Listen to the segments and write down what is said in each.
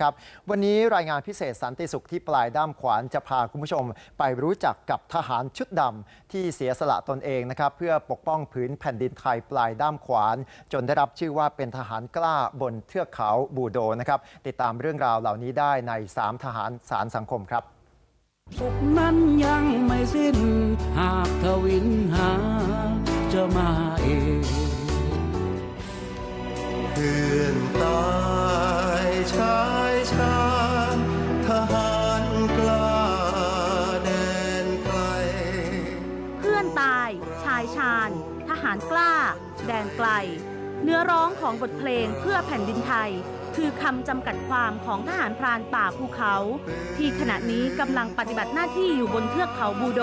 ครับวันนี้รายงานพิเศษสันติสุขที่ปลายด้ามขวานจะพาคุณผู้ชมไปรู้จักกับทหารชุดดำที่เสียสละตนเองนะครับเพื่อปกป้องผืนแผ่นดินไทยปลายด้ามขวาน จนได้รับชื่อว่าเป็นทหารกล้าบนเทือกเขาบูโดนะครับติดตามเรื่องราวเหล่านี้ได้ใน 3 ทหารสารสังคมครับสุขนั้นยังไม่สิ้นหากทวินหาจะมาเองายชาญ ทหารกล้า แดนไกล เนื้อร้องของบทเพลงเพื่อแผ่นดินไทย คือคำจำกัดความของทหารพรานป่าภูเขา ที่ขณะนี้กำลังปฏิบัติหน้าที่อยู่บนเทือกเขาบูโด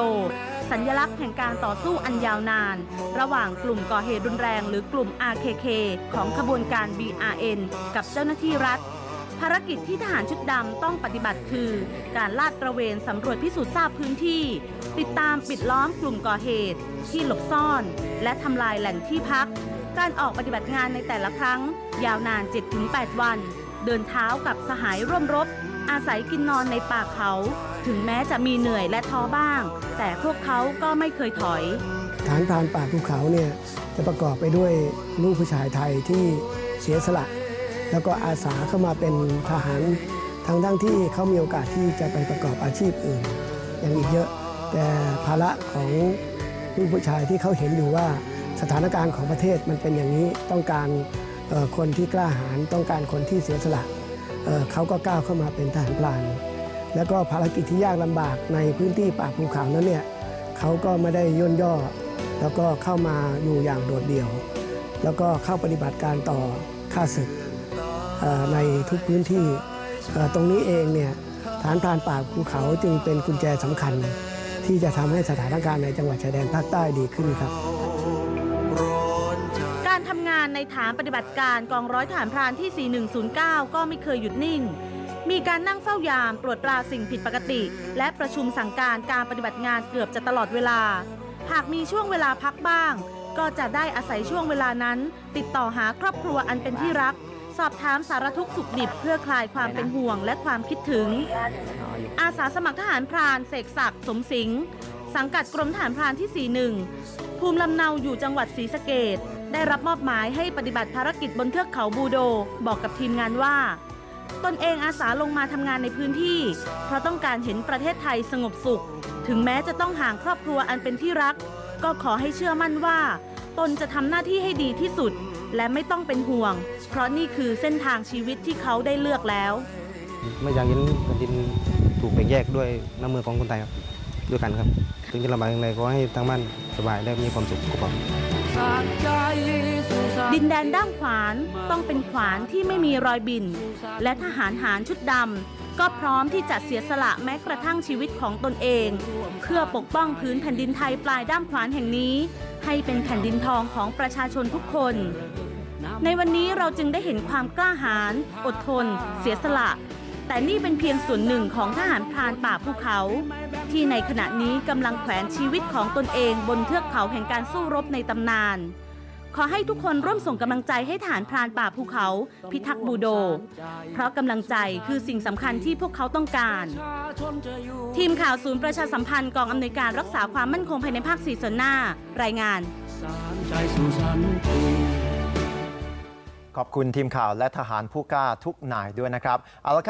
สัญลักษณ์แห่งการต่อสู้อันยาวนาน ระหว่างกลุ่มก่อเหตุรุนแรง หรือกลุ่ม RKK ของขบวนการ BRN กับเจ้าหน้าที่รัฐ ภารกิจที่ทหารชุดดำต้องปฏิบัติคือ การลาดตระเวนสำรวจพิสูจน์ทราบพื้นที่ ติดตามปิดล้อมกลุ่มก่อเหตุ ที่หลบซ่อน และทำลายแหล่งที่พัก การออกปฏิบัติงานในแต่ละครั้ง ยาวนาน 7-8 วัน เดินเท้ากับสหายร่วมรบ อาศัยกินนอนในป่าเขา ถึงแม้จะมีเหนื่อยและท้อบ้าง แต่พวกเขาก็ไม่เคยถอย ฐานพรานป่าภูเขาเนี่ยจะประกอบไปด้วยลูกผู้ชายไทยที่เสียสละ แล้วก็อาสาเข้ามาเป็นทหารทั้งทั้งที่เขามีโอกาสที่จะไปประกอบอาชีพอื่นอย่างอีกเยอะ แต่ภาระของลูกผู้ชายที่เขาเห็นอยู่ว่าสถานการณ์ของประเทศมันเป็นอย่างนี้ต้องการคนที่กล้าหาญต้องการคนที่เสียสละเเขาก็ก้าวเข้ามาเป็นทหารพราน แล้วก็ภารกิจที่ยากลำบากในพื้นที่ป่าภูเขานั้นเนี่ยเขาก็ไม่ได้ย่นย่อ แล้วก็เข้ามาอยู่อย่างโดดเดี่ยว แล้วก็เข้าปฏิบัติการต่อข้าศึก ในทุกพื้นที่ตรงนี้เองเนี่ยฐานพรานป่าภูเขาจึงเป็นกุญแจสำคัญ ที่จะทำให้สถานการณ์ในจังหวัดชายแดนภาคใต้ดีขึ้นครับการทำงานในฐานปฏิบัติการกองร้อยฐานพรานที่ 4109 ก็ไม่เคยหยุดนิ่ง มีการนั่งเฝ้ายามตรวจตราสิ่งผิดปกติ และประชุมสั่งการการปฏิบัติงานเกือบจะตลอดเวลา หากมีช่วงเวลาพักบ้าง ก็จะได้อาศัยช่วงเวลานั้น ติดต่อหาครอบครัวอันเป็นที่รัก สอบถามสารทุกข์สุขดิบเพื่อคลายความเป็นห่วงและความคิดถึง อาสาสมัครทหารพรานเสกศักดิ์สมสิงห์สังกัดกรมทหารพรานที่ 41 ภูมิลำเนาอยู่จังหวัดศรีสะเกดได้รับมอบหมายให้ปฏิบัติภารกิจบนเทือกเขาบูโด บอกกับทีมงานว่า ตนเองอาสาลงมาทำงานในพื้นที่ เพราะต้องการเห็นประเทศไทยสงบสุข ถึงแม้จะต้องห่างครอบครัวอันเป็นที่รัก ก็ขอให้เชื่อมั่นว่า ตนจะทำหน้าที่ให้ดีที่สุด และไม่ต้องเป็นห่วง เพราะนี่คือเส้นทางชีวิตที่เขาได้เลือกแล้ว ไม่อยากเห็นแผ่นดินถูกแบ่งแยกด้วยน้ำมือของคนไทยครับด้วยกันครับถึงจะลำบากอย่างไรก็ให้ทางบ้านสบายและมีความสุขก็พอสาดใจสู่สาดินแดนด้ามขวานต้องเป็นขวานที่ไม่มีรอยบิน และทหารหารชุดดำก็พร้อมที่จะเสียสละแม้กระทั่งชีวิตของตนเอง เพื่อปกป้องพื้นแผ่นดินไทยปลายด้ามขวานแห่งนี้ ให้เป็นแผ่นดินทองของประชาชนทุกคน ในวันนี้เราจึงได้เห็นความกล้าหาญอดทน เสียสละ แต่นี่เป็นเพียงส่วนหนึ่งของทหารพรานป่าภูเขา ที่ในขณะนี้กำลังแขวนชีวิตของตนเองบนเทือกเขาแห่งการสู้รบในตำนาน ขอให้ทุกคนร่วมส่งกำลังใจให้ฐานพรานป่าภูเขา พิทักษ์บูโด เพราะกำลังใจคือสิ่งสำคัญที่พวกเขาต้องการ ทีมข่าวศูนย์ประชาสัมพันธ์กองอำนวยการรักษาความมั่นคงภายในภาคสี่ส่วนหน้า รายงาน ขอบคุณทีมข่าวและทหารผู้กล้าทุกนายด้วยนะครับเอาละครับ